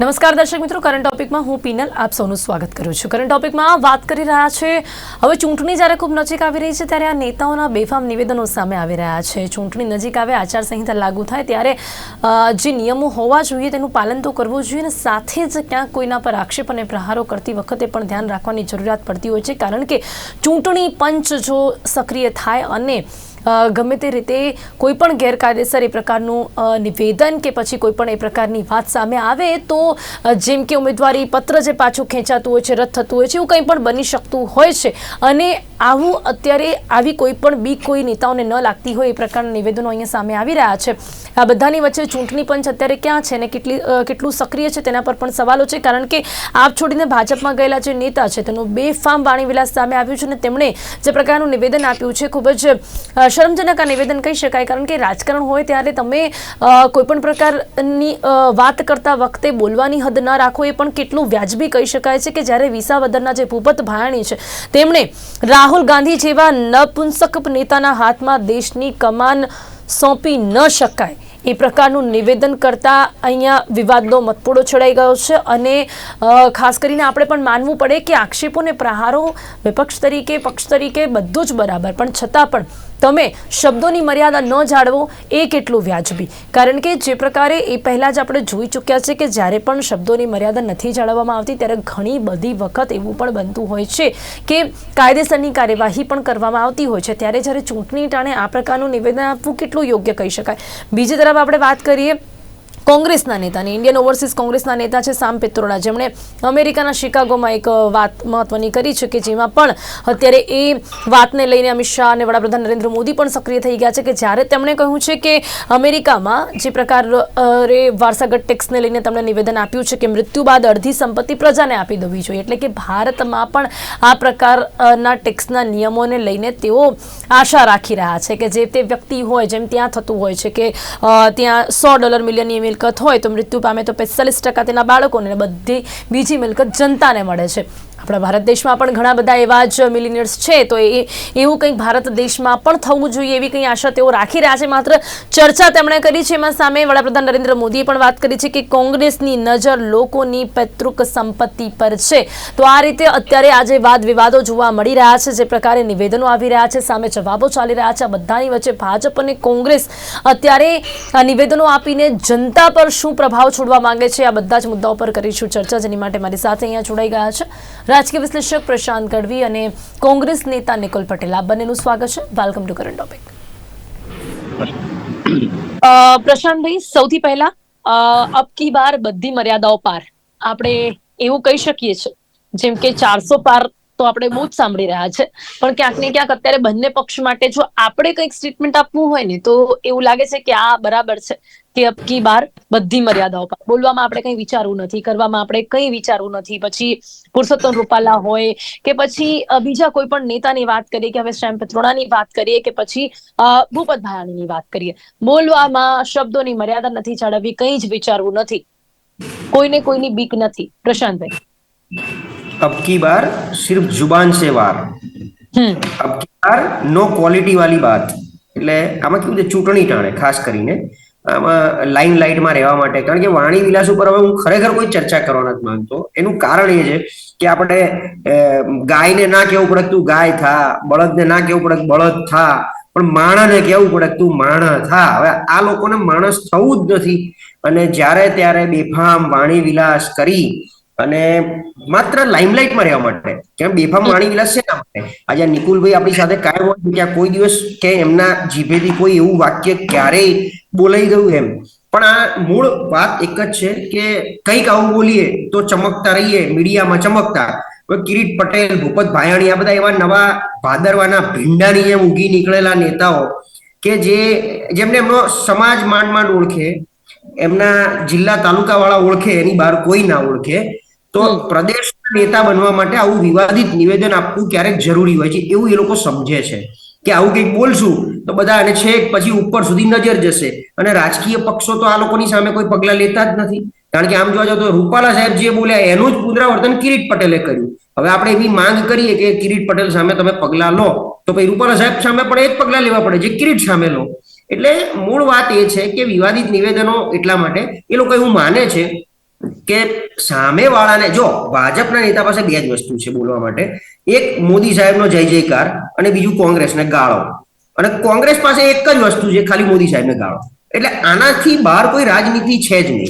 નમસ્કાર દર્શક મિત્રો કરંટ ટોપિકમાં હું પીનલ આપ સૌનું સ્વાગત કરું છું. કરંટ ટોપિકમાં વાત કરી રહ્યા છે, હવે ચૂંટણી જ્યારે ખૂબ નજીક આવી રહી છે, ત્યારે આ નેતાઓના બેફામ નિવેદનો સામે આવી રહ્યા છે. ચૂંટણી નજીક આવે, આચારસંહિતા લાગુ થાય, ત્યારે જે નિયમો હોવા જોઈએ, તેનું પાલન તો કરવું જોઈએ અને સાથે જ ક્યાંક કોઈના પર આક્ષેપ અને પ્રહારો કરતી વખતે પણ ધ્યાન રાખવાની જરૂરિયાત પડતી હોય છે. કારણ કે ચૂંટણી પંચ જો સક્રિય થાય અને ગમે તે રીતે કોઈ પણ ગેરકાયદેસર એ પ્રકારનું નિવેદન કે પછી કોઈ પણ એ પ્રકારની વાત સામે આવે તો જેમ કે ઉમેદવારી પત્ર જે પાછું ખેંચાતું હોય છે, રદ થતું હોય છે, એવું કંઈ પણ બની શકતું હોય છે. અને આવું અત્યારે આવી કોઈ પણ બીક કોઈ નેતાઓને ન લાગતી હોય એ પ્રકારના નિવેદનો અહીંયા સામે આવી રહ્યા છે. આ બધાની વચ્ચે ચૂંટણી પંચ અત્યારે ક્યાં છે ને કેટલી કેટલું સક્રિય છે તેના પર પણ સવાલો છે. કારણ કે આપ છોડીને ભાજપમાં ગયેલા જે નેતા છે તેનું બેફામ વાણીવિલાસ સામે આવ્યું છે અને તેમણે જે પ્રકારનું નિવેદન આપ્યું છે, ખૂબ જ શરમજનક આ નિવેદન કહી શકાય. કારણ કે રાજકારણ હોય ત્યારે તમે કોઈપણ પ્રકારની વાત કરતા વખતે બોલવાની હદ ન રાખો એ પણ કેટલું વ્યાજબી કહી શકાય છે કે જ્યારે વિસાવદરના જે ભૂપત ભાયાણી છે, તેમણે રાહુલ ગાંધી જેવા નપુંસક નેતાના હાથમાં દેશની કમાન સોંપી ન શકાય. એ પ્રકારનું નિવેદન કરતા અહીંયા વિવાદનો મતપોડો છડાઈ ગયો છે અને ખાસ કરીને આપણે પણ માનવું પડે કે આક્ષેપોને પ્રહારો વિપક્ષ તરીકે, પક્ષ તરીકે બધું જ બરાબર. પણ છતાં પણ તમે શબ્દોની મર્યાદા ન જાળવો એ કેટલું વ્યાજબી? કારણ કે જે પ્રકારે એ પહેલાં જ આપણે જોઈ ચૂક્યા છે કે જ્યારે પણ શબ્દોની મર્યાદા નથી જાળવવામાં આવતી, ત્યારે ઘણી બધી વખત એવું પણ બનતું હોય છે કે કાયદેસરની કાર્યવાહી પણ કરવામાં આવતી હોય છે. ત્યારે જ્યારે ચૂંટણી ટાણે આ પ્રકારનું નિવેદન આપવું કેટલું યોગ્ય કહી શકાય? બીજી તરફ આપણે વાત કરીએ કોંગ્રેસના નેતાની ઇન્ડિયન ઓવરસીઝ કોંગ્રેસના નેતા છે સામ પિત્રોડા. જેમણે અમેરિકાના શિકાગોમાં એક વાત મહત્વની કરી છે કે જેમાં પણ અત્યારે એ વાતને લઈને અમિત શાહ અને વડાપ્રધાન નરેન્દ્ર મોદી પણ સક્રિય થઈ ગયા છે કે જ્યારે તેમણે કહ્યું છે કે અમેરિકામાં જે પ્રકાર વારસાગત ટેક્સને લઈને તેમણે નિવેદન આપ્યું છે કે મૃત્યુ બાદ અડધી સંપત્તિ પ્રજાને આપી દેવી જોઈએ. એટલે કે ભારતમાં પણ આ પ્રકારના ટેક્સના નિયમોને લઈને તેઓ આશા રાખી રહ્યા છે કે જે તે વ્યક્તિ હોય, જેમ ત્યાં થતું હોય છે કે ત્યાં સો ડોલર મિલિયનની મિલકત હોય તો મૃત્યુ પામે તો પિસ્તાલીસ ટકા તેના બાળકોને બધી બીજી મિલકત જનતાને મળે છે. આપણા ભારત દેશમાં પણ ઘણા બધા એવા જ મિલિનિયર્સ છે, તો એ એવું કંઈક ભારત દેશમાં પણ થવું જોઈએ એવી કંઈ આશા તેઓ રાખી રહ્યા છે. માત્ર ચર્ચા તેમણે કરી છે. એમાં સામે વડાપ્રધાન નરેન્દ્ર મોદીએ પણ વાત કરી છે કે કોંગ્રેસની નજર લોકોની પૈતૃક સંપત્તિ પર છે. તો આ રીતે અત્યારે આજે વાદ વિવાદો જોવા મળી રહ્યા છે, જે પ્રકારે નિવેદનો આવી રહ્યા છે, સામે જવાબો ચાલી રહ્યા છે. આ બધાની વચ્ચે ભાજપ અને કોંગ્રેસ અત્યારે નિવેદનો આપીને જનતા પર શું પ્રભાવ છોડવા માંગે છે, આ બધા જ મુદ્દાઓ પર કરીશું ચર્ચા. જેની માટે મારી સાથે અહીંયા જોડાઈ ગયા છે. રાજકીય વિશ્લેષક પ્રશાંત ગઢવી અને કોંગ્રેસ નેતા નિકોલ પટેલ આ બંનેનું સ્વાગત છે. વેલકમ ટુ કરંટ ટોપિક પ્રશાંતભાઈ સૌથી પહેલા અ, અબ કી બાર બધી મર્યાદાઓ પાર. આપણે એવું કહી શકીએ છીએ જેમ કે ચારસો પાર તો આપણે બહુ જ સાંભળી રહ્યા છે. પણ ક્યાંક ને ક્યાંક અત્યારે બંને પક્ષ માટે જો આપણે કંઈક સ્ટેટમેન્ટ આપવું હોય ને, તો એવું લાગે છે કે આ બરાબર છે કે અબકી બાર બધી મર્યાદાઓ પર. બોલવામાં આપણે કંઈ વિચારવું નથી, કરવામાં આપણે કંઈ વિચારવું નથી. પછી પુરુષોત્તમ રૂપાલા હોય કે પછી બીજા કોઈ પણ નેતાની વાત કરીએ કે હવે શ્યામ પિત્રોડાની વાત કરીએ કે પછી ભૂપત ભાયાણીની વાત કરીએ. બોલવામાં શબ્દોની મર્યાદા નથી જાળવવી, કંઈ જ વિચારવું નથી. કોઈને કોઈની બીક નથી. પ્રશાંતભાઈ. अब की बार सिर्फ जुबान से वार હમ अब की बार નો ક્વોલિટી વાળી વાત એટલે આમાં કેવું છે ચૂંટણી ટાણે ખાસ કરીને આમાં લાઈન લાઇટમાં રહેવા માટે કારણ કે વાણી વિલાસ ઉપર હવે હું ખરેખર કોઈ ચર્ચા કરવા નથી માંગતો એનું કારણ એ છે કે આપણે અ, ગાયને ના કેવું પડે કે તું ગાય થા બળદને ના કેવું પડે કે બળદ થા પણ માણસને કેવું પડે કે તું માણસ થા હવે આ લોકોને માણસ થવું જ નથી અને જ્યારે ત્યારે બેફામ વાણી વિલાસ કરી અને માત્ર લાઇમલાઇટમાં રહેવા માટે. કેમ બેફામ વાણી વિલાસ છે માટે. આજે નિકુલભાઈ આપણી સાથે કાયમ હોય છે કોઈ દિવસ કે એમના જીભેથી કોઈ એવું વાક્ય ક્યારેય બોલાઈ ગયું એમ. પણ આ મૂળ વાત એક જ છે કે કંઈક આવું બોલીએ તો ચમકતા રહીએ, મીડિયામાં ચમકતા. કિરીટ પટેલ, ભૂપત ભાયાણી, આ બધા એવા નવા ભાદરવાના ભીંડાની જેમ ઉગી નીકળેલા નેતાઓ કે જે, જેમને એમનો સમાજ માંડ માંડ ઓળખે, એમના જિલ્લા તાલુકા વાળા ઓળખે, એની બહાર કોઈ ના ઓળખે તો. પ્રદેશ નેતા બનવા માટે આવું વિવાદિત નિવેદન આપવું ક્યારેક જરૂરી હોય છે એવું એ લોકો સમજે છે કે આવું કંઈક બોલશું તો બધા અને છેક પછી ઉપર સુધી નજર જશે અને રાજકીય પક્ષો તો આ લોકોની સામે કોઈ પગલા લેતા જ નથી. કારણ કે આમ જોવા જાવ તો રૂપાલા સાહેબ જે બોલ્યા એનું જ પુનરાવર્તન કિરીટ પટેલે કર્યું. હવે આપણે એવી માંગ કરીએ કે કિરીટ પટેલ સામે તમે પગલા લો. તો પછી રૂપાલા સાહેબ સામે પણ એ જ પગલા લેવા પડે જે કિરીટ સામે લો. એટલે મૂળ વાત એ છે કે વિવાદિત નિવેદનો એટલા માટે એ લોકો એવું માને છે કે સામેવાળાને, જો ભાજપના નેતા પાસે બે જ વસ્તુ છે બોલવા માટે. એક મોદી સાહેબનો જય જયકાર અને બીજું કોંગ્રેસને ગાળો. અને કોંગ્રેસ પાસે એક જ વસ્તુ છે, ખાલી મોદી સાહેબને ગાળો. એટલે આનાથી બહાર કોઈ રાજનીતિ છે જ નહીં.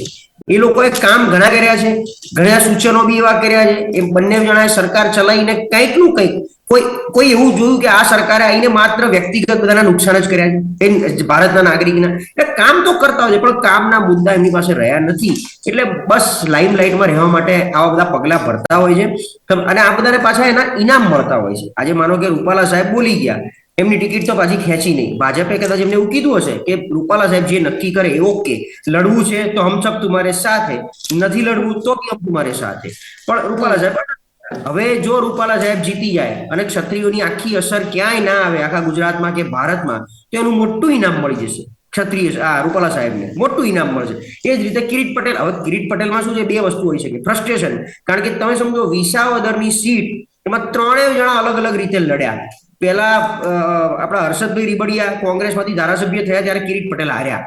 એ લોકોએ કામ ઘણા કર્યા છે, ઘણા સૂચનો બી એવા કર્યા છે. એ બંને જણાએ સરકાર ચલાવીને કંઈકનું કંઈક કોઈ કોઈ એવું જોયું કે આ સરકારે આવીને માત્ર વ્યક્તિગત બધાના નુકસાન જ કર્યા છે? ભારતના નાગરિકના. એટલે કામ તો કરતા હોય છે, પણ કામના મુદ્દા એમની પાસે રહ્યા નથી. એટલે બસ લાઈમ લાઇટમાં રહેવા માટે આવા બધા પગલા ભરતા હોય છે. અને આ બધાને પાછા એના ઇનામ મળતા હોય છે. આજે માનો કે રૂપાલા સાહેબ બોલી ગયા. એમની ટિકિટ તો પાછી ખેંચી નહીં. ભાજપે કદાચ એમને એવું કીધું હશે કે રૂપાલા સાહેબ જે નક્કી કરે એ ઓકે. લડવું છે તો હમસબ તુમારે સાથે. નથી લડવું તો હમ તુમારે સાથે. પણ રૂપાલા સાહેબ હવે જો રૂપાલા સાહેબ જીતી જાય અને ક્ષત્રિયોની આખી અસર ક્યાંય ના આવે આખા ગુજરાતમાં કે ભારતમાં, તો એનું મોટું ઇનામ મળી જશે. ક્ષત્રિય, આ રૂપાલા સાહેબને મોટું ઇનામ મળશે. એ જ રીતે કિરીટ પટેલ, હવે કિરીટ પટેલમાં શું છે? બે વસ્તુ હોઈ શકે. ફ્રસ્ટ્રેશન કારણ કે તમે સમજો, વિસાવદરની સીટ એમાં ત્રણેય જણા અલગ અલગ રીતે લડ્યા. પેલા આપણા હર્ષદભાઈ રીબડિયા કોંગ્રેસમાંથી ધારાસભ્ય થયા ત્યારે કિરીટ પટેલ હાર્યા.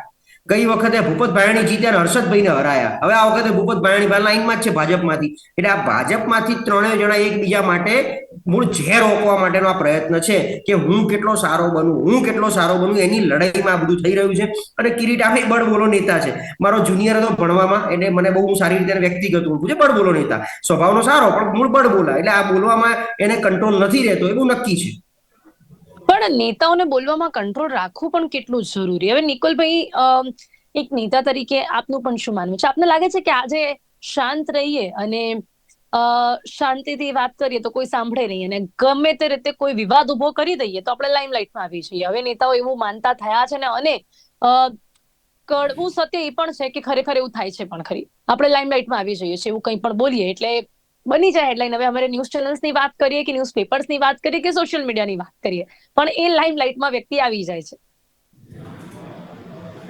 ગઈ વખતે ભૂપત ભાયણી જીત્યા હર્ષદભાઈને હરાયા. હવે આ વખતે ભૂપત ભાયણી લાઈનમાં જ છે ભાજપમાંથી. એટલે આ ભાજપમાંથી ત્રણેય જણા એકબીજા માટે મૂળ ઝેર રોકવા માટેનો આ પ્રયત્ન છે કે હું કેટલો સારો બનું, હું કેટલો સારો બનું, એની લડાઈમાં બધું થઈ રહ્યું છે. અને કિરીટ આમે બળબોલો નેતા છે. મારો જુનિયર હતો ભણવામાં, એટલે મને બહુ સારી રીતે વ્યક્તિગત ઓળખું છે, બળબોલો નેતા. સ્વભાવનો સારો, પણ મૂળ બળબોલા. એટલે આ બોલવામાં એને કંટ્રોલ નથી રહેતો, એવું નક્કી છે. પણ નેતાઓને બોલવામાં કંટ્રોલ રાખવું પણ કેટલું જરૂરી. હવે નિકોલભાઈ એક નેતા તરીકે આપનું પણ શું માનવું છે? આપને લાગે છે કે આજે શાંત રહીએ અને શાંતિથી વાત કરીએ તો કોઈ સાંભળે નહીં અને ગમે તે રીતે કોઈ વિવાદ ઊભો કરી દઈએ તો આપણે લાઇમલાઇટમાં આવી જઈએ. હવે નેતાઓ એવું માનતા થયા છે ને અને કડવું સત્ય એ પણ છે કે ખરેખર એવું થાય છે પણ ખરી. આપણે લાઇમલાઇટમાં આવી જઈએ છીએ, એવું કંઈ પણ બોલીએ એટલે બની જાય. હેડલાઇન હવે અમારે ન્યૂઝ ચેનલ્સની વાત કરીએ કે ન્યૂઝ પેપર્સની વાત કરીએ કે સોશિયલ મીડિયાની વાત કરીએ. પણ એ લાઈમ લાઇટમાં વ્યક્તિ આવી જાય છે.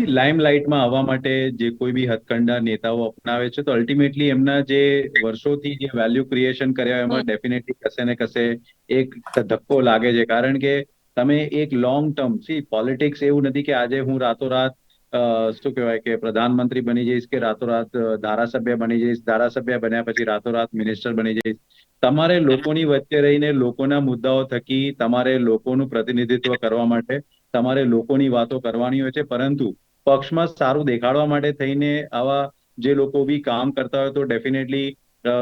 લાઇમ લાઇટમાં આવવા માટે જે કોઈ બી હથકંડા નેતાઓ અપનાવે છે તો અલ્ટિમેટલી એમના જે વર્ષોથી જે વેલ્યુ ક્રિએશન કર્યા એમાં ડેફિનેટલી કશે ને કશે એક ધક્કો લાગે છે. કારણ કે તમે એક લોંગ ટર્મ સી પોલિટિક્સ એવું નથી કે આજે હું રાતોરાત શું કહેવાય કે પ્રધાનમંત્રી બની જઈશ કે રાતોરાત ધારાસભ્ય બની જઈશ? ધારાસભ્ય બન્યા પછી રાતોરાત મિનિસ્ટર બની જઈશ? તમારે લોકોની વચ્ચે રહીને લોકોના મુદ્દાઓ થકી તમારે લોકોનું પ્રતિનિધિત્વ કરવા માટે, તમારે લોકોની વાતો કરવાની હોય છે, પરંતુ પક્ષમાં સારું દેખાડવા માટે થઈને આવા જે લોકો બી કામ કરતા હોય તો ડેફિનેટલી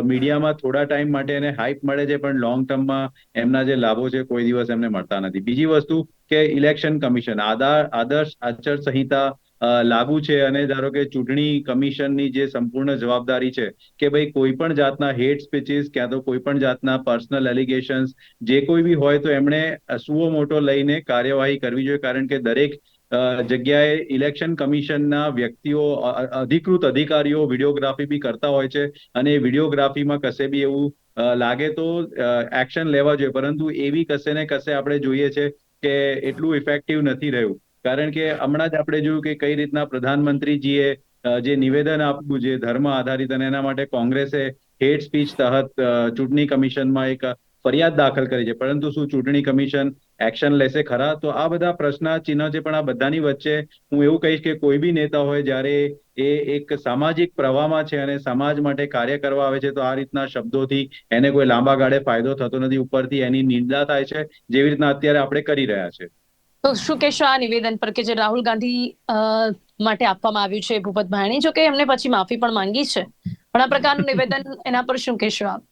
મીડિયામાં થોડા ટાઈમ માટે એને હાઇપ મળે છે, પણ લોંગ ટર્મમાં એમના જે લાભો છે, કોઈ દિવસ એમને મળતા નથી. બીજી વસ્તુ કે ઇલેક્શન કમિશન આધાર, આદર્શ આચાર સંહિતા લાગુ છે અને ધારો કે ચૂંટણી કમિશનની જે સંપૂર્ણ જવાબદારી છે કે ભાઈ કોઈ પણ જાતના હેટ સ્પીચીસ, ક્યાં તો કોઈ પણ જાતના પર્સનલ એલિગેશન્સ, જે કોઈ બી હોય તો એમણે સુઓ મોટો લઈને કાર્યવાહી કરવી જોઈએ. કારણ કે દરેક જગ્યાએ ઇલેક્શન કમિશનના વ્યક્તિઓ અધિકૃત અધિકારીઓ વિડીયોગ્રાફી બી કરતા હોય છે અને વિડીયોગ્રાફીમાં કશે બી એવું લાગે તો એક્શન લેવા જોઈએ. પરંતુ એવી કશે ને કશે આપણે જોઈએ છે કે એટલું ઇફેક્ટિવ નથી રહ્યું. કારણ કે હમણાં જ આપણે જોયું કે કઈ રીતના પ્રધાનમંત્રીજીએ જે નિવેદન આપ્યું જે ધર્મ આધારિત અને એના માટે કોંગ્રેસે હેટ સ્પીચ તહત ચૂંટણી કમિશનમાં એક ફરિયાદ દાખલ કરી છે. પરંતુ શું ચૂંટણી કમિશન એક્શન લેશે ખરા? તો આ બધા પ્રશ્ન ચિહ્ન છે, પણ આ બધાની વચ્ચે હું એવું કહીશ કે કોઈ બી નેતા હોય, જ્યારે એ એક સામાજિક પ્રવાહમાં છે અને સમાજ માટે કાર્ય કરવા આવે છે, તો આ રીતના શબ્દોથી એને કોઈ લાંબા ગાળે ફાયદો થતો નથી. ઉપરથી એની નિંદા થાય છે, જેવી રીતના અત્યારે આપણે કરી રહ્યા છે. શું કહેશો આ નિવેદન પર કે જે રાહુલ ગાંધી માટે આપવામાં આવ્યું છે ભૂપત ભાયણી? જો એમને પછી માફી પણ માંગી છે. પણ આ પ્રકારનું નિવેદન એના પર શું કહેશો આપ?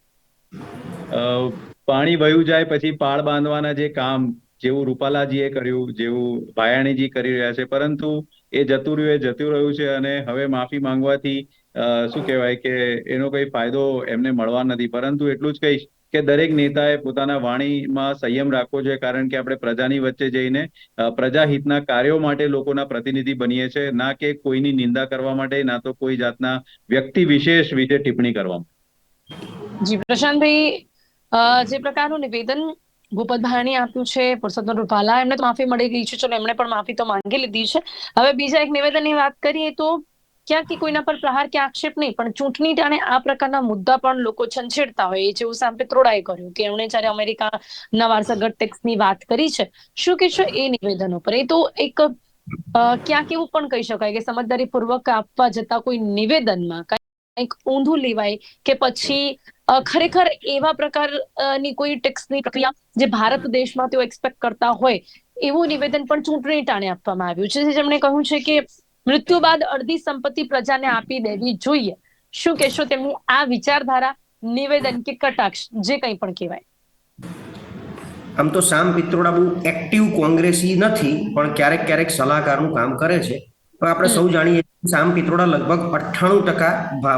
પાણી વયું જાય પછી પાળ બાંધવાના જે કામ જેવું રૂપાલાજીએ કર્યું, જેવું ભાયાણીજી કરી રહ્યા છે, પરંતુ એ જતું રહ્યું, એ જતું રહ્યું છે અને હવે માફી માંગવાથી શું કહેવાય કે એનો કઈ ફાયદો એમને મળવા નથી. પરંતુ એટલું જ કહીશ કે દરેક નેતાએ પોતાના વાણીમાં સંયમ રાખવો જોઈએ, કારણ કે આપણે પ્રજાની વચ્ચે જઈને પ્રજાહિતના કાર્યો માટે લોકોના પ્રતિનિધિ બનીએ છીએ ના કે કોઈની નિંદા કરવા માટે, ના તો કોઈ જાતના વ્યક્તિ વિશેષ વિશે ટિપ્પણી કરવા જી, પ્રશાંતભાઈ જે પ્રકારનું નિવેદન ભૂપતભાઈ આપ્યું છે પુરુષોત્તમ રૂપાલા, એમને તો માફી મળી ગઈ છે, ચલો એમણે પણ માફી તો માંગી લીધી છે. હવે બીજા એક નિવેદનની વાત કરીએ તો ક્યાંક કોઈના પર પ્રહાર કે આક્ષેપ નહીં, પણ ચૂંટણી ટાણે આ પ્રકારના મુદ્દા પણ લોકો છંછેડતા હોય, એ જેવું સામ પિત્રોડાએ કર્યું કે એમણે જયારે અમેરિકાના વારસાગત ટેક્સની વાત કરી છે, શું કહેશો એ નિવેદનો પર એ તો એક ક્યાંક એવું પણ કહી શકાય કે સમજદારી પૂર્વક આપવા જતા કોઈ નિવેદનમાં કંઈક ઊંધું લેવાય કે પછી ખરેખર એવા પ્રકારની કોઈ ટેક્સની પ્રક્રિયા જે ભારત દેશમાં તેઓ એક્સપેક્ટ કરતા હોય, એવું નિવેદન પણ ચૂંટણી ટાણે આપવામાં આવ્યું છે. જેમણે કહ્યું છે કે મૃત્યુ બાદ અડધી સંપત્તિ પ્રજાને આપી દેવી જોઈએ. શું કહેશો તેમની આ વિચારધારા? નિવેદન કે કટાક્ષ? જે કંઈ પણ કહેવાય. આમ તો સામ પિત્રોડા બહુ એક્ટિવ કોંગ્રેસી નથી પણ ક્યારેક ક્યારેક સલાહકારનું કામ કરે છે. પણ આપણે સૌ જાણીએ સામ પિત્રોડા લગભગ અઠ્ઠાણું ટકા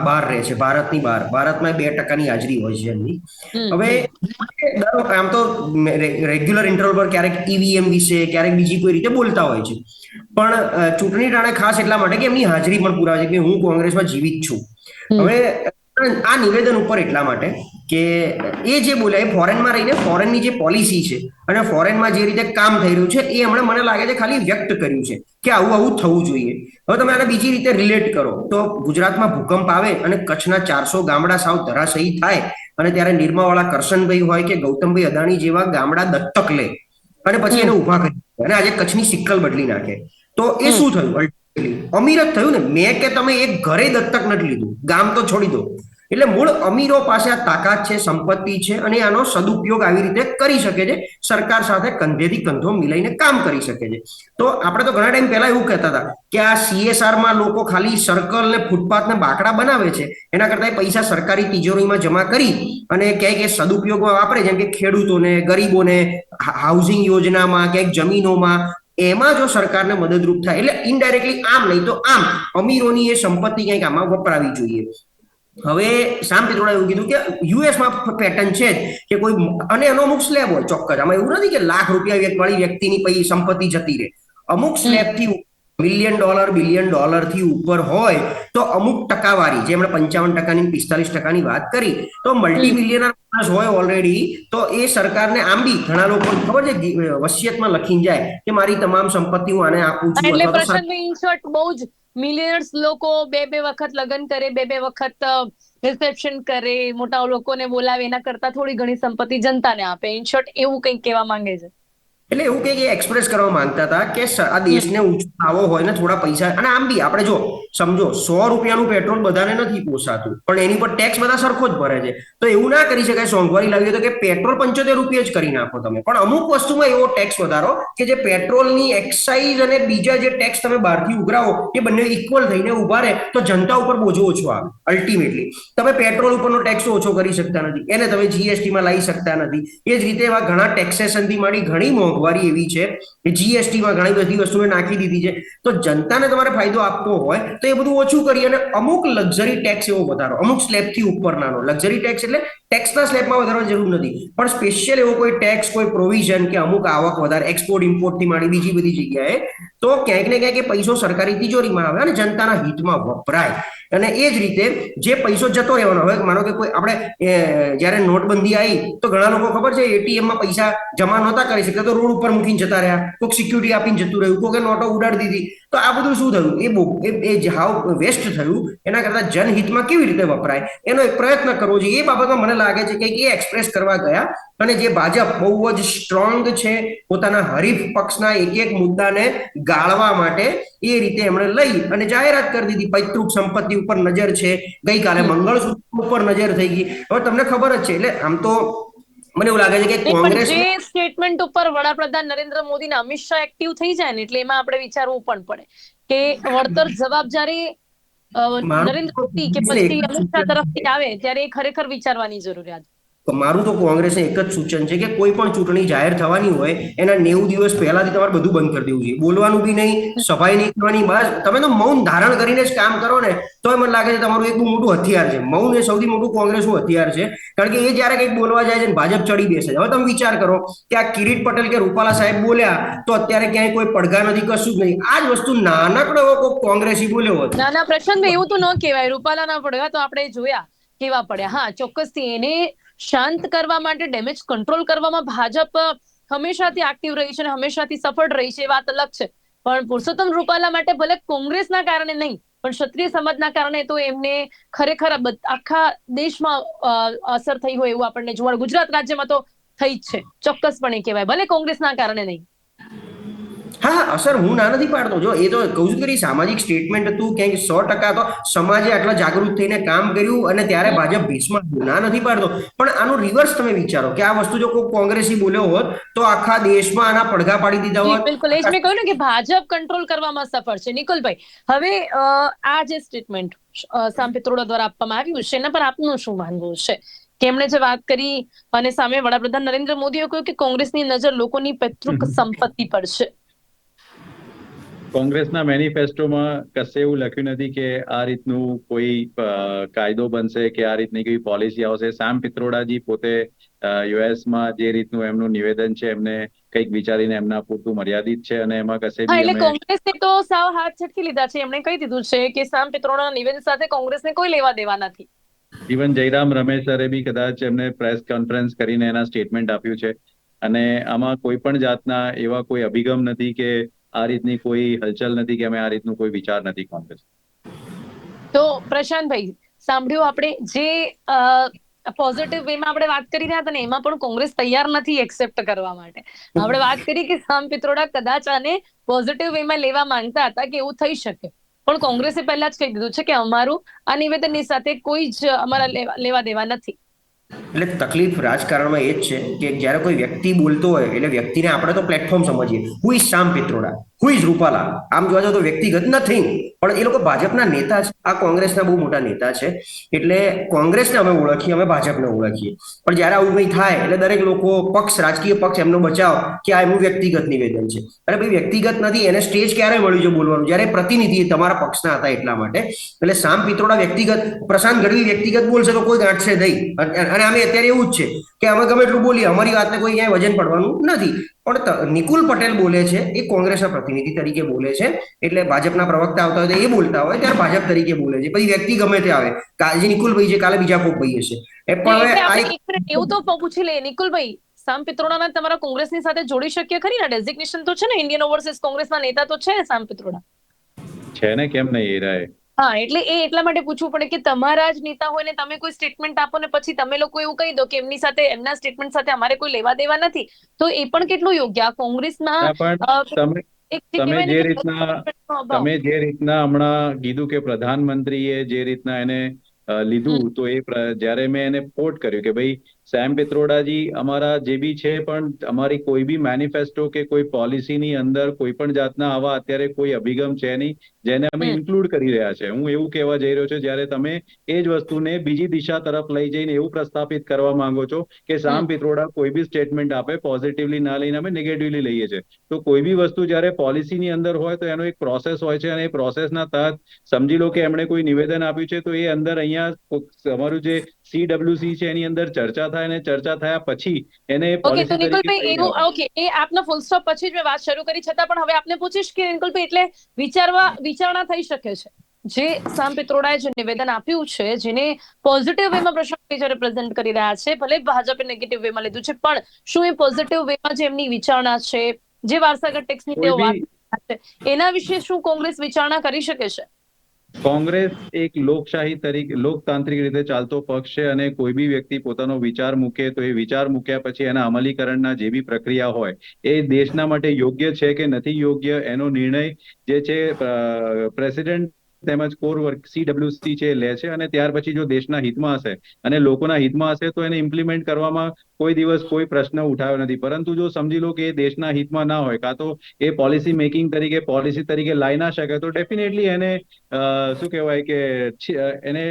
બહાર રહે છે ભારતની બહાર. ભારતમાં બે ટકાની હાજરી હોય છે એમની. હવે આમ તો રેગ્યુલર ઇન્ટરવલ પર ક્યારેક ઈવીએમ વિશે ક્યારેક બીજી કોઈ રીતે બોલતા હોય છે. પણ ચૂંટણી ટાણે ખાસ એટલા માટે કે એમની હાજરી પણ પુરાવે છે કે હું કોંગ્રેસમાં જીવિત છું. હવે આ નિવેદન ઉપર એટલા માટે કે એ જે બોલ્યા એ ફોરેનમાં રહીને ફોરેનની જે પોલિસી છે અને ફોરેનમાં જે રીતે કામ થઈ રહ્યું છે એ હમણાં મને લાગે છે ખાલી વ્યક્ત કર્યું છે કે આવું આવું થવું જોઈએ. હવે તમે આને બીજી રીતે રિલેટ કરો. તો ગુજરાતમાં ભૂકંપ આવે અને કચ્છના ચારસો ગામડા સાવ ધરાશયી થાય અને ત્યારે નિર્માવાળા કરશનભાઈ હોય કે ગૌતમભાઈ અદાણી જેવા ગામડા દત્તક લે. અને પછી એને ઊભા કરી અને આજે કચ્છની સિક્કલ બદલી નાખે. તો એ શું થયું? અમીર જ થયું ને? મેં કે તમે એક ઘરે દત્તક નથી લીધું. ગામ તો છોડી દો. એટલે મૂળ અમીરો પાસે આ તાકાત છે સંપત્તિ છે અને આનો સદુપયોગ આવી રીતે કરી શકે છે. સરકાર સાથે કંધેથી કંધો મિલાઈને કામ કરી શકે છે. તો આપણે તો ઘણા ટાઈમ પહેલા એવું કહેતા હતા કે આ સીએસઆરમાં માં લોકો ખાલી સર્કલ ને ફૂટપાથ ને બાકડા બનાવે છે. એના કરતા એ પૈસા સરકારી તિજોરીમાં જમા કરી અને ક્યાંક એ સદુપયોગમાં વાપરે જેમ કે ખેડૂતોને ગરીબોને હાઉસિંગ યોજનામાં ક્યાંક જમીનોમાં એમાં જો સરકારને મદદરૂપ થાય એટલે ઇનડાયરેક્ટલી આમ નહીં તો આમ. અમીરોની એ સંપત્તિ ક્યાંક આમાં વપરાવી જોઈએ. હવે શામ પિત્રોડા એવું કીધું કે યુએસમાં પેટર્ન છે જ કે કોઈ અને એનો અમુક સ્લેબ હોય ચોક્કસ. આમાં એવું નથી કે લાખ રૂપિયા વાળી વ્યક્તિની પછી સંપત્તિ જતી રહે. અમુક સ્લેબથી મિલિયન ડોલર બિલિયન ડોલરથી ઉપર હોય તો અમુક ટકાવારી જે આપણે પંચાવન ટકાની પિસ્તાલીસ ટકાની વાત કરી તો મલ્ટી મિલિયનર માણસ હોય ઓલરેડી તો એ સરકારને આમ બી ઘણા લોકો ખબર છે વસિયતમાં લખીને જાય કે મારી તમામ સંપત્તિ હું આને આપું છું. એટલે પ્રસંગ ઇન શોર્ટ બહુ જ મિલિયનર્સ લોકો બે બે વખત લગ્ન કરે બે બે વખત રિસેપ્શન કરે મોટા લોકોને બોલાવે એના કરતા થોડી ઘણી સંપત્તિ જનતાને આપે. ઇન શોર્ટ એવું કંઈક કહેવા માંગે છે. એટલે એવું કે એક્સપ્રેસ કરવા માંગતા હતા કે આ દેશને ઊંચો લાવો હોય ને થોડા પૈસા અને આમ બી, આપણે જો સમજો, સો રૂપિયાનું પેટ્રોલ બધાને નથી પોસાતું, પણ એની પર ટેક્સ બધા સરખો જ ભરે છે. તો એવું ના કરી શકાય, સોંગવારી લાવી તો કે પેટ્રોલ પંચોતેર રૂપિયા જ કરી નાખો તમે. પણ અમુક વસ્તુમાં એવો ટેક્સ વધારો કે જે પેટ્રોલની એક્સાઇઝ અને બીજા જે ટેક્સ તમે બહારથી ઉઘરાવો, એ બંને ઇક્વલ થઈને ઊભા રહે, તો જનતા ઉપર બોજો ઓછો આવે અલ્ટિમેટલી તમે પેટ્રોલ ઉપરનો ટેક્સ ઓછો કરી શકતા નથી. એને તમે જીએસટીમાં લાવી શકતા નથી. એ જ રીતે એવા ઘણા ટેક્સેશનથી માંડી ઘણી મોંઘવારી એવી છે કે જીએસટીમાં ઘણી બધી વસ્તુને નાખી દીધી છે. તો જનતાને તમારે ફાયદો આપવો હોય તો એ બધું ઓછું કરી અને અમુક લક્ઝરી ટેક્સ એવો વધારો. અમુક સ્લેબથી ઉપરનાનો. લક્ઝરી ટેક્સ એટલે ટેક્સના સ્લેબમાં વધારવાની જરૂર નથી. પણ સ્પેશિયલ એવો કોઈ ટેક્સ, કોઈ પ્રોવિઝન કે અમુક આવક વધારે એક્સપોર્ટ ઇમ્પોર્ટથી માંડી બીજી બધી જગ્યાએ, તો ક્યાંક ને ક્યાંક એ પૈસો સરકારી તિજોરીમાં આવે અને જનતાના હિતમાં વપરાય. અને એ જ રીતે જે પૈસો જતો રહેવાનો, હવે માનો કે કોઈ આપણે જ્યારે નોટબંધી આવી, તો ઘણા લોકો ખબર છે એટીએમમાં પૈસા જમા નહોતા કરી શકતા, તો રોડ ઉપર મૂકીને જતા રહ્યા, કોઈક સિક્યુરિટી આપીને જતું રહ્યું, કોઈકે નોટો ઉડાડી દીધી. તો આ બધું શું થયું? એ બહુ, એ હાવ વેસ્ટ થયું, એના કરતા જનહિતમાં કેવી રીતે વપરાય? એનો એક પ્રયત્ન કરવો જોઈએ. એ બાબતમાં મને લાગે છે કે એ એક્સપ્રેસ કરવા ગયા, અને જે ભાજપ બહુ જ સ્ટ્રોંગ છે, પોતાના હરીફ પક્ષના એક એક મુદ્દાને ગાળવા માટે એ રીતે એમણે લઈ અને જાહેરાત કરી દીધી. પૈતૃક સંપત્તિ ઉપર નજર છે. ગઈકાલે મંગળસૂત્ર ઉપર નજર થઈ ગઈ. હવે તમને ખબર જ છે. એટલે આમ તો મને એવું લાગે છે કે કોંગ્રેસ જે સ્ટેટમેન્ટ ઉપર વડાપ્રધાન નરેન્દ્ર મોદી ને અમિત શાહ એક્ટિવ થઈ જાય ને એટલે એમાં આપણે વિચારવું પણ પડે કે વળતર જવાબ જ્યારે નરેન્દ્ર મોદી કે પછી અમિત શાહ તરફથી આવે ત્યારે એ ખરેખર વિચારવાની જરૂરિયાત તો મારું તો કોંગ્રેસને એક જ સૂચન છે કે કોઈ પણ ચૂંટણી જાહેર થવાની હોય, એના નેવું દિવસ પહેલાથી તમારે બધું બંધ કરી દેવું જોઈએ. બોલવાનું બી નહીં, સફાઈ નહીં કરવાની, બસ. તમે તો મૌન ધારણ કરીને જ કામ કરો ને તો મને લાગે છે તમારું એક મોટું હથિયાર છે. મૌન એ સૌથી મોટું કોંગ્રેસનું હથિયાર છે. કારણ કે એ જ્યારે કંઈક બોલવા જાય છે ને, ભાજપ ચડી બેસે હવે તમે વિચાર કરો કે આ કિરીટ પટેલ કે રૂપાલા સાહેબ બોલ્યા, તો અત્યારે ક્યાંય કોઈ પડઘા નથી, કશું જ નહીં. આ જ વસ્તુ નાનકડો એવો કોઈ કોંગ્રેસી બોલ્યો હોત ના ના એવું તો ન કહેવાય. રૂપાલાના પડઘા તો આપણે જોયા, કેવા પડ્યા. હા, ચોક્કસથી એને શાંત કરવા માટે ડેમેજ કંટ્રોલ કરવામાં ભાજપ હંમેશાથી એક્ટિવ રહી છે અને હંમેશાથી સફળ રહી છે એ વાત અલગ છે. પણ પુરુષોત્તમ રૂપાલા માટે ભલે કોંગ્રેસના કારણે નહીં, પણ ક્ષત્રિય સમાજના કારણે તો એમને ખરેખર આખા દેશમાં અસર થઈ હોય એવું આપણને જોવા, ગુજરાત રાજ્યમાં તો થઈ જ છે. ચોક્કસપણે કહેવાય, ભલે કોંગ્રેસના કારણે નહીં. હા હા સર હું ના નથી પાડતો. જો એ તો કહું છું કે સામાજિક સ્ટેટમેન્ટ હતું ક્યાંક સો ટકા તો સમાજે આટલા જાગૃત થઈને કામ કર્યું અને ત્યારે ભાજપ ભીસમાં. ના નથી પાડતો. પણ આનું રિવર્સ તમે વિચારો કે આ વસ્તુ જો કોઈ કોંગ્રેસી બોલ્યો હોત તો આખા દેશમાં આના પડઘા પાડી દીધા હોત. બિલકુલ. એ જ મેં કહ્યું ને કે ભાજપ કંટ્રોલ કરવામાં સફળ છે. નિકુલભાઈ હવે અ, આ જે સ્ટેટમેન્ટ સામ પિત્રોડા દ્વારા આપવામાં આવ્યું છે એના પર આપનું શું માનવું છે? તેમણે જે વાત કરી અને સામે વડાપ્રધાન નરેન્દ્ર મોદીએ કહ્યું કે કોંગ્રેસની નજર લોકોની પૈતૃક સંપત્તિ પર છે. કોંગ્રેસના મેનિફેસ્ટોમાં કશે એવું લખ્યું નથી કે આ રીતનું કોઈ કાયદો બનશે કે આ રીતની કોઈ પોલિસી આવશે. સામ પિત્રોડાજી પોતે યુએસમાં જે રીતનું એમનું નિવેદન છે એમને કંઈક વિચારીને એમના પૂરતું મર્યાદિત છે અને એમાં કશે એટલે અમે કોંગ્રેસે તો સાવ હાથ છટકી લીધા છે. એમણે કહી દીધું છે કે સામ પિત્રોડાના નિવેદન સાથે કોંગ્રેસને કોઈ લેવા દેવા નથી. ઇવન જયરામ રમેશ સરે બી કદાચ એમને પ્રેસ કોન્ફરન્સ કરીને એના સ્ટેટમેન્ટ આપ્યું છે. અને આમાં કોઈ પણ જાતના એવા કોઈ અભિગમ નથી કે આ રીતની કોઈ હલચલ નથી કે અમે આ રીતનું કોઈ વિચાર નથી કોંગ્રેસ. તો પ્રશાંતભાઈ, સાંભળ્યું આપણે જે પોઝિટિવ વેમાં આપણે વાત કરી રહ્યા હતા ને, એમાં પણ કોંગ્રેસ તૈયાર નથી એક્સેપ્ટ કરવા માટે. આપણે વાત કરી કે સામ પિત્રોડા કદાચ આને પોઝિટિવ વેમાં લેવા માંગતા હતા કે એવું થઈ શકે. પણ કોંગ્રેસે પહેલા જ કહી દીધું છે કે અમારું આ નિવેદનની સાથે કોઈ જ અમારા લેવા દેવા નથી. એટલે તકલીફ રાજકારણમાં એ જ છે કે જ્યારે કોઈ વ્યક્તિ બોલતો હોય, એટલે વ્યક્તિને આપણે તો પ્લેટફોર્મ સમજીએ. Who is Sam Pitroda who is Rupala. આમ જોવા જાવ તો વ્યક્તિગત નથિંગ પણ એ લોકો ભાજપના નેતા છે. આ કોંગ્રેસના બહુ મોટા નેતા છે. એટલે કોંગ્રેસને અમે ઓળખીએ, અમે ભાજપને ઓળખીએ. પણ જ્યારે આવું કંઈ થાય, એટલે દરેક લોકો પક્ષ, રાજકીય પક્ષ એમનો બચાવ કે આ એમનું વ્યક્તિગત નિવેદન છે. અરે ભાઈ, વ્યક્તિગત નથી, એને સ્ટેજ ક્યારે મળ્યું છે બોલવાનું? જ્યારે પ્રતિનિધિ તમારા પક્ષના હતા એટલા માટે. એટલે સામ પિત્રોડા વ્યક્તિગત, પ્રશાંત ગઢવી વ્યક્તિગત બોલશે તો કોઈ ગાંઠશે નહીં. અને અમે અત્યારે એવું જ છે કે અમે ગમે એટલું બોલીએ, અમારી વાતને કોઈ ક્યાંય વજન પડવાનું નથી. પણ નિકુલ પટેલ બોલે છે એ કોંગ્રેસના પ્રતિનિધિ તરીકે બોલે છે એટલે ભાજપના પ્રવક્તા આવતા હોય તો એ બોલતા હોય ત્યારે ભાજપ તરીકે બોલે છે. પછી વ્યક્તિ ગમે તે આવે. કાલે નિકુલભાઈ છે કાલે બીજા કોઈ ભાઈ હશે. એ પણ હવે એવું તો પૂછી લે નિકુલભાઈ સામ પિત્રોડાના તમારા કોંગ્રેસની સાથે જોડી શકીએ ખરી? ને ડેઝિગ્નેશન તો છે ને ઇન્ડિયન ઓવરસીઝ કોંગ્રેસના નેતા તો છે સામ પિત્રોડા. છે ને કેમ નહીં એ રહે હા એટલે એ એટલા માટે પૂછવું પડે કે તમારા જ નેતા હોય ને તમે કોઈ સ્ટેટમેન્ટ આપો ને પછી તમે લોકો એવું કહી દો કે એમની સાથે એમના સ્ટેટમેન્ટ સાથે અમારે કોઈ લેવા દેવા નથી. તો એ પણ કેટલું યોગ્ય? આ કોંગ્રેસમાં ના, પણ અ, તમે જે રીતના તમે જે રીતના હમણાં કીધું કે પ્રધાનમંત્રીએ જે રીતના એને લીધું તો એ જ્યારે મેં એને પોર્ટ કર્યું કે ભાઈ સેમ પિત્રોડાજી અમારા જે બી છે પણ અમારી કોઈ બી મેનિફેસ્ટો કે કોઈ પોલિસીની અંદર કોઈ પણ જાતના આવા અત્યારે કોઈ અભિગમ છે નહીં જેને અમે ઇન્ક્લુડ કરી રહ્યા છે. હું એવું કહેવા જઈ રહ્યો છું જ્યારે તમે એ જ વસ્તુને બીજી દિશા તરફ લઈ જઈને એવું પ્રસ્થાપિત કરવા માંગો છો કે. સામ પિત્રોડા કોઈ બી સ્ટેટમેન્ટ આપે પોઝિટિવલી ના લઈને અમે નેગેટિવલી લઈએ છીએ. તો કોઈ બી વસ્તુ જ્યારે પોલિસીની અંદર હોય તો એનો એક પ્રોસેસ હોય છે અને એ પ્રોસેસના તહત સમજી લો કે એમણે કોઈ નિવેદન આપ્યું છે તો એ અંદર અહીંયા અમારું જે સીડબ્લ્યુસી છે એની અંદર ચર્ચા થાય અને ચર્ચા થયા પછી એને ઓકે તો નિકુલભાઈ એવું ઓકે એ આપનો ફૂલ સ્ટોપ પછી જ મેં વાત શરૂ કરી. છતાં પણ હવે આપને પૂછીશ કે નિકુલભાઈ એટલે વિચારવા વિચારણા થઈ શકે છે. જે સામ પિત્રોડાએ જે નિવેદન આપ્યું છે જેને પોઝિટિવ વેમાં પ્રશાંત જ્યારે પ્રેઝન્ટ કરી રહ્યા છે ભલે ભાજપે નેગેટિવ વેમાં લીધું છે પણ શું એ પોઝિટિવ વેમાં જે એમની વિચારણા છે જે વારસાગત ટેક્સની તેઓ વાત છે એના વિશે શું કોંગ્રેસ વિચારણા કરી શકે છે? કોંગ્રેસ એક લોકશાહી તરીકે, લોકતાંત્રિક રીતે ચાલતો પક્ષ છે અને કોઈ બી વ્યક્તિ પોતાનો વિચાર મૂકે તો એ વિચાર મૂક્યા પછી એના અમલીકરણના જે બી પ્રક્રિયા હોય, એ દેશના માટે યોગ્ય છે કે નથી યોગ્ય એનો નિર્ણય જે છે પ્રેસિડેન્ટ તેમજ કોર વર્ક સીડબ્લ્યુસી છે લે છે અને ત્યાર પછી જો દેશના હિતમાં હશે અને લોકોના હિતમાં હશે તો એને ઇમ્પ્લિમેન્ટ કરવામાં કોઈ દિવસ કોઈ પ્રશ્ન ઉઠાવ્યો નથી. પરંતુ જો સમજી લો કે એ દેશના હિતમાં ના હોય, કાં તો એ પોલિસી મેકિંગ તરીકે પોલિસી તરીકે લાવી ના શકે, તો ડેફિનેટલી એને શું કહેવાય કે એને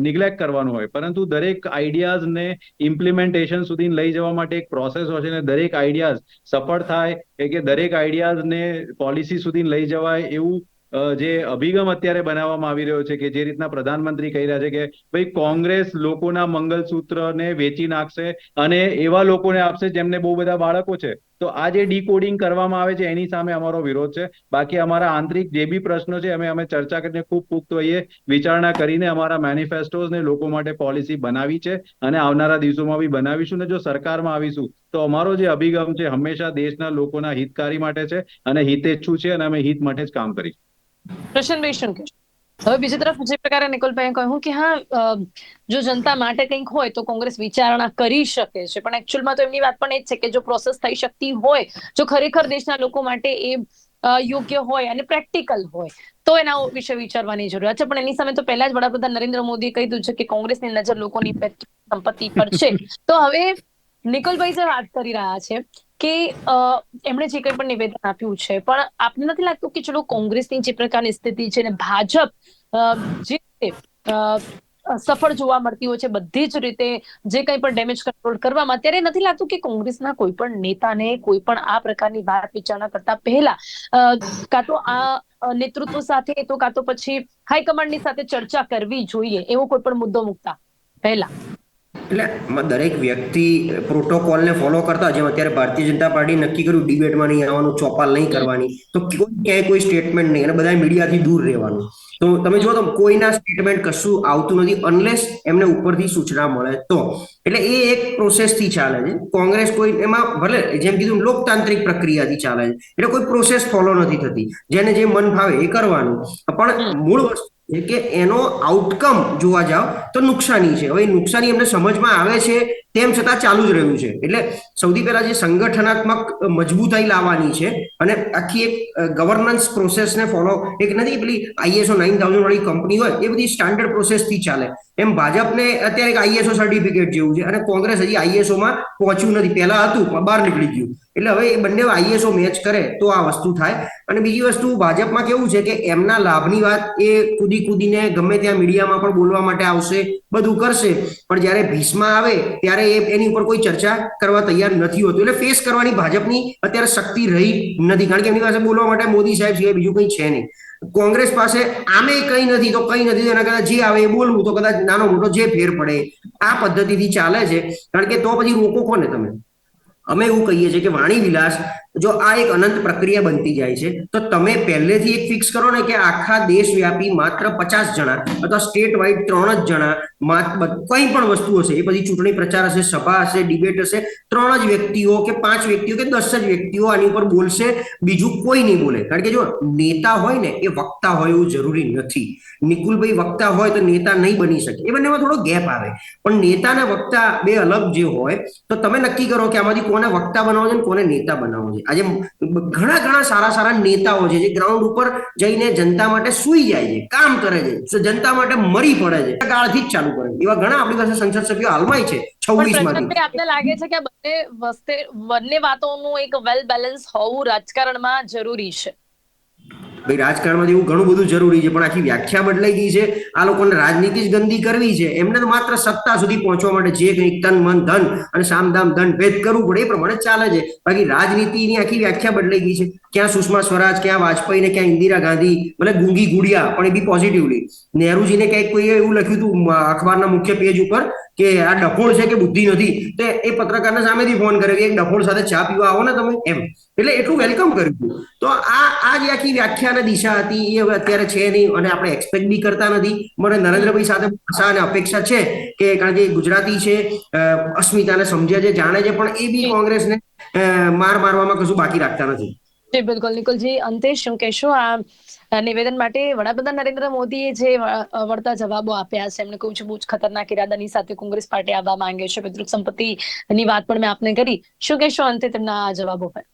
નિગ્લેક્ટ કરવાનું હોય. પરંતુ દરેક આઈડિયાઝને ઇમ્પ્લિમેન્ટેશન સુધી લઈ જવા માટે એક પ્રોસેસ હોય છે અને દરેક આઈડિયાઝ સફળ થાય કે દરેક આઈડિયાઝને પોલિસી સુધી લઈ જવાય એવું જે અભિગમ અત્યારે બનાવવામાં આવી રહ્યો છે કે જે રીતના પ્રધાનમંત્રી કહી રહ્યા છે કે ભાઈ કોંગ્રેસ લોકોના મંગલસૂત્રને વેચી નાખશે અને એવા લોકોને આપશે જેમને બહુ બધા બાળકો છે. તો આ જે ડીકોડિંગ કરવામાં આવે છે એની સામે અમારો વિરોધ છે. બાકી અમારા આંતરિક જે બી પ્રશ્નો છે અમે અમે ચર્ચા કરીને ખૂબ પુખ્ત હોઈએ વિચારણા કરીને અમારા મેનિફેસ્ટોઝ ને લોકો માટે પોલિસી બનાવી છે અને આવનારા દિવસોમાં બી બનાવીશું ને જો સરકારમાં આવીશું તો અમારો જે અભિગમ છે હંમેશા દેશના લોકોના હિતકારી માટે છે અને હિતેચ્છુ છે અને અમે હિત માટે જ કામ કરીશું. પ્રશાંતભાઈ શું હવે બીજી તરફ જે પ્રકારે નિકુલભાઈએ કહ્યું કે હા જો જનતા માટે કંઈક હોય તો કોંગ્રેસ વિચારણા કરી શકે છે. પણ એકચ્યુઅલમાં તો એમની વાત પણ એ જ છે કે જો પ્રોસેસ થઈ શકતી હોય, જો ખરેખર દેશના લોકો માટે એ યોગ્ય હોય અને પ્રેક્ટિકલ હોય, તો એના વિશે વિચારવાની જરૂરિયાત છે. પણ એની સામે તો પહેલા જ વડાપ્રધાન નરેન્દ્ર મોદીએ કહી દીધું છે કે કોંગ્રેસની નજર લોકોની સંપત્તિ પર છે. તો હવે નિકોલભાઈ જે વાત કરી રહ્યા છે કે એમણે જે કંઈ પણ નિવેદન આપ્યું છે, પણ આપને નથી લાગતું કે ચલો કોંગ્રેસની જે પ્રકારની સ્થિતિ છે ને ભાજપ જે સફળ જોવા મળતી હોય છે, બધી જ રીતે જે કંઈ પણ ડેમેજ કંટ્રોલ કરવામાં, ત્યારે નથી લાગતું કે કોંગ્રેસના કોઈ પણ નેતાને કોઈ પણ આ પ્રકારની વાત વિચારણા કરતા પહેલા કાં તો આ નેતૃત્વ સાથે તો કાં તો પછી હાઈકમાન્ડની સાથે ચર્ચા કરવી જોઈએ, એવો કોઈ પણ મુદ્દો મૂકતા પહેલા. એટલે દરેક વ્યક્તિ પ્રોટોકોલને ફોલો કરતા જેમ અત્યારે ભારતીય જનતા પાર્ટી નક્કી કર્યું ડિબેટમાં નહીં આવવાનું, ચોપાલ નહીં કરવાની. તો કોઈ ક્યાંય કોઈ સ્ટેટમેન્ટ નહીં અને બધા મીડિયાથી દૂર રહેવાનું. તો તમે જો તો કોઈના સ્ટેટમેન્ટ કશું આવતું નથી અનલેસ એમને ઉપરથી સૂચના મળે તો. એટલે એ એક પ્રોસેસથી ચાલે છે. કોંગ્રેસ કોઈ એમાં ભલે, જેમ કીધું લોકતાંત્રિક પ્રક્રિયાથી ચાલે છે. એટલે કોઈ પ્રોસેસ ફોલો નથી થતી. જેને જે મન ભાવે એ કરવાનું. પણ મૂળ વસ્તુ છે કે એનો આઉટકમ જોવા જાવ તો નુકસાની છે. હવે નુકસાની એમને સમજમાં આવે છે તેમ છતાં ચાલુ જ રહ્યું છે. એટલે સૌથી પહેલા જે સંગઠનાત્મક મજબૂતાઈ લાવવાની છે અને આખી એક ગવર્નન્સ પ્રોસેસને ફોલો એક નથી, પેલી આઈએસઓ નાઇન થાઉઝન્ડ વાળી કંપની હોય, એ બધી સ્ટાન્ડર્ડ પ્રોસેસથી ચાલે. એમ ભાજપને અત્યારે એક આઈએસઓ સર્ટિફિકેટ જેવું છે અને કોંગ્રેસ હજી આઈએસઓમાં પહોંચ્યું નથી. પહેલા હતું, પણ બહાર નીકળી ગયું. એટલે હવે એ બંને આઈએસઓ મેચ કરે તો આ વસ્તુ થાય. અને બીજી વસ્તુ, ભાજપમાં કેવું છે કે એમના લાભની વાત એ કૂદી કૂદીને ગમે ત્યાં મીડિયામાં પણ બોલવા માટે આવશે, બધું કરશે. પણ જ્યારે ભીષમાં આવે, ત્યારે એ એની ઉપર કોઈ ચર્ચા કરવા તૈયાર નથી હોતું. એટલે ફેસ કરવાની ભાજપની અત્યારે શક્તિ રહી નથી. કારણ કે એમની પાસે બોલવા માટે મોદી સાહેબ સિવાય બીજું કંઈ છે નહીં. કોંગ્રેસ પાસે આમે કંઈ નથી, તો કંઈ નથી એના કદાચ જે આવે એ બોલવું, તો કદાચ નાનો મોટો જે ફેર પડે. આ પદ્ધતિથી ચાલે છે. કારણ કે તો પછી રોકો કોને તમે? અમે એવું કહીએ છીએ કે વાણી વિલાસ જો આ એક અનંત પ્રક્રિયા બનતી જાય છે, તો તમે પહેલેથી એક ફિક્સ કરો ને કે આખા દેશવ્યાપી માત્ર પચાસ જણા અથવા સ્ટેટ વાઇડ ત્રણ જ જણા કંઈ પણ વસ્તુ હશે, એ પછી ચૂંટણી પ્રચાર હશે, સભા હશે ડિબેટ હશે, ત્રણ જ વ્યક્તિઓ કે પાંચ વ્યક્તિઓ કે દસ જ વ્યક્તિઓ આની ઉપર બોલશે, બીજું કોઈ નહીં બોલે. કારણ કે જો નેતા હોય ને, એ વક્તા હોય એવું જરૂરી નથી. નિકુલભાઈ વક્તા હોય તો નેતા નહીં બની શકે. એ બંનેમાં થોડો ગેપ આવે. પણ નેતા ને વક્તા બે અલગ જે હોય, તો તમે નક્કી કરો કે આમાંથી કોને વક્તા બનાવો છે ને કોને નેતા બનાવો છે આજે ઘણા ઘણા સારા સારા નેતાઓ છે જે ગ્રાઉન્ડ ઉપર જઈને જનતા માટે સુઈ જાય છે કામ કરે છે જનતા માટે મરી પડે છે કાળથી જ ચાલુ કરે છે. એવા ઘણા આપણી પાસે સંસદ સભ્યો હાલમાં છે છવ્વીસમાંથી. આપને લાગે છે કે બંને વસ્તે બંને વાતોનું એક વેલ બેલેન્સ હોવું રાજકારણમાં જરૂરી છે? ભાઈ, રાજકારણમાં એવું ઘણું બધું જરૂરી છે, પણ આખી વ્યાખ્યા બદલાઈ ગઈ છે. આ લોકોને રાજનીતિ જ ગંદી કરવી છે. એમને તો માત્ર સત્તા સુધી પહોંચવા માટે જે કંઈ તન, મન, ધન અને સામદામ ધન, ભેદ કરવું પડે એ પ્રમાણે ચાલે છે. બાકી રાજનીતિની આખી વ્યાખ્યા બદલાઈ ગઈ છે. ક્યાં સુષ્મા સ્વરાજ, ક્યાં વાજપેયી ને ક્યાં ઇન્દિરા ગાંધી મને ગુંગી ગુડિયા, પણ એ બી પોઝિટિવલી નહેરુજીને ક્યાંક કોઈએ એવું લખ્યું હતું અખબારના મુખ્ય પેજ ઉપર, કે આ ડફોળ છે કે બુદ્ધિ નથી, તો એ પત્રકારને સામેથી ફોન કર્યો કે એક ડફોળ સાથે ચા પીવા આવો ને તમે, એમ. એટલે એટલું વેલકમ કર્યું તો આ આ જે આખી વ્યાખ્યા અને દિશા હતી, એ હવે અત્યારે છે નહીં, અને આપણે એક્સપેક્ટ બી કરતા નથી. મને નરેન્દ્રભાઈ સાથે આશા અને અપેક્ષા છે કે, કારણ કે ગુજરાતી છે અસ્મિતાને સમજે છે, જાણે છે, પણ એ બી કોંગ્રેસને માર મારવામાં કશું બાકી રાખતા નથી. જી, બિલકુલ. નિકુલજી, અંતે શું કહેશો? આ નિવેદન માટે વડાપ્રધાન નરેન્દ્ર મોદીએ જે વળતા જવાબો આપ્યા છે એમણે કહ્યું છે, બહુ જ ખતરનાક ઇરાદાની સાથે કોંગ્રેસ પાર્ટી આવવા માંગે છે પિતૃક સંપત્તિની વાત પણ મેં આપને કરી. શું કહેશો અંતે તેમના આ જવાબો પર?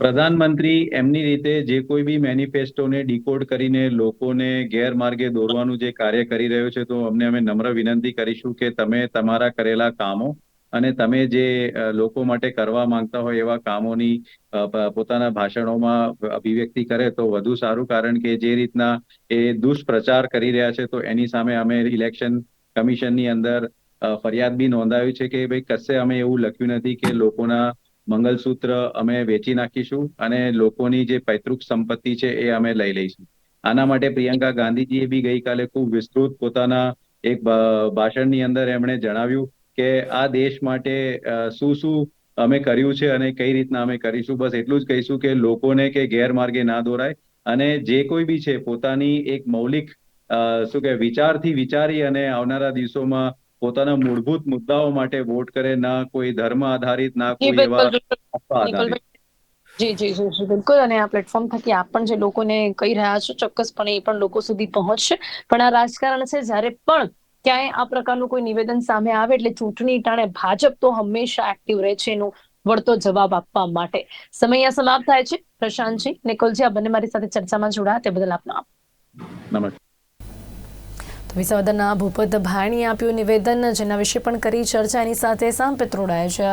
પ્રધાનમંત્રી, એમની રીતે જે કોઈ બી મેનિફેસ્ટોને ડીકોડ કરીને લોકોને ગેરમાર્ગે દોરવાનું જે કાર્ય કરી રહ્યો છે, તો અમને અમે નમ્ર વિનંતી કરીશું કે તમે તમારા કરેલા કામો અને તમે જે લોકો માટે કરવા માંગતા હોય એવા કામોની પોતાના ભાષણોમાં અભિવ્યક્તિ કરે તો વધુ સારું, કારણ કે જે રીતના એ દુષ્પ્રચાર કરી રહ્યા છે, તો એની સામે અમે ઇલેક્શન કમિશનની અંદર ફરિયાદ બી નોંધાવી છે કે ભાઈ કશે અમે એવું લખ્યું નથી કે લોકોના મંગલસૂત્ર અમે વેચી નાખીશું અને લોકોની જે પૈતૃક સંપત્તિ છે એ અમે લઈ લઈશું. આના માટે પ્રિયંકા ગાંધીજીએ બી ગઈકાલે ખૂબ વિસ્તૃત પોતાના એક ભાષણની અંદર એમણે જણાવ્યું કે આ દેશ માટે શું શું અમે કર્યું છે અને કઈ રીતના અમે કરીશું? બસ એટલું જ કહીશું કે લોકોને કે ગેરમાર્ગે ના દોરાય અને જે કોઈ બી છે પોતાની એક મૌલિક શું કે વિચારથી વિચારી અને આવનારા દિવસોમાં પોતાના મૂળભૂત મુદ્દાઓ માટે વોટ કરે ના કોઈ ધર્મ આધારિત ના કોઈ એવા આધારિત. જી જી જી જી બિલકુલ. અને આ પ્લેટફોર્મ થકી આપ પણ જે લોકોને કહી રહ્યા છો ચોક્કસપણે એ પણ લોકો સુધી પહોંચશે. પણ આ રાજકારણ છે જ્યારે પણ ક્યાંય આ પ્રકારનું કોઈ નિવેદન સામે આવે એટલે ચૂંટણી ટાણે ભાજપ તો હંમેશા એક્ટિવ રહે છે એનું વળતો જવાબ આપવા માટે. સમય સમાપ્ત થાય છે. પ્રશાંતજી, નિકોલજી, આ બંને મારી સાથે ચર્ચામાં જોડાયા. તે બદલ આપનો આપ નમસ્કાર. તો વિસાવદરના ભૂપત ભાણીએ આપ્યું નિવેદન, જેના વિશે પણ કરી ચર્ચા. એની સાથે સામ પિત્રોડાએ છે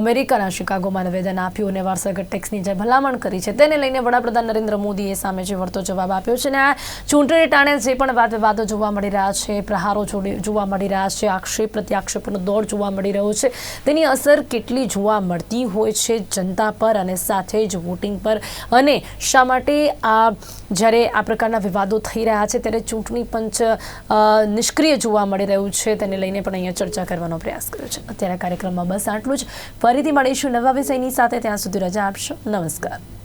અમેરિકાના શિકાગોમાં નિવેદન આપ્યું અને વારસાગત ટેક્સની જે ભલામણ કરી છે તેને લઈને વડાપ્રધાન નરેન્દ્ર મોદીએ સામે જે વળતો જવાબ આપ્યો છે અને આ ચૂંટણી ટાણે જે પણ વાદ વિવાદો જોવા મળી રહ્યા છે, પ્રહારો જોવા મળી રહ્યા છે, આક્ષેપ, પ્રત્યાક્ષેપનો દોર જોવા મળી રહ્યો છે, તેની અસર કેટલી જોવા મળતી હોય છે જનતા પર અને સાથે જ વોટિંગ પર? અને શા માટે આ જ્યારે આ પ્રકારના વિવાદો થઈ રહ્યા છે, ત્યારે ચૂંટણી પંચ નિષ્ક્રિય જોવા મળી રહ્યું છે તેને લઈને પણ અહીંયા ચર્ચા કરવાનો પ્રયાસ કર્યો છે. અત્યારે કાર્યક્રમમાં બસ આટલું જ. ફરીથી મળીશું નવા વિષયની સાથે. ત્યાં સુધી રજા આપશો. નમસ્કાર.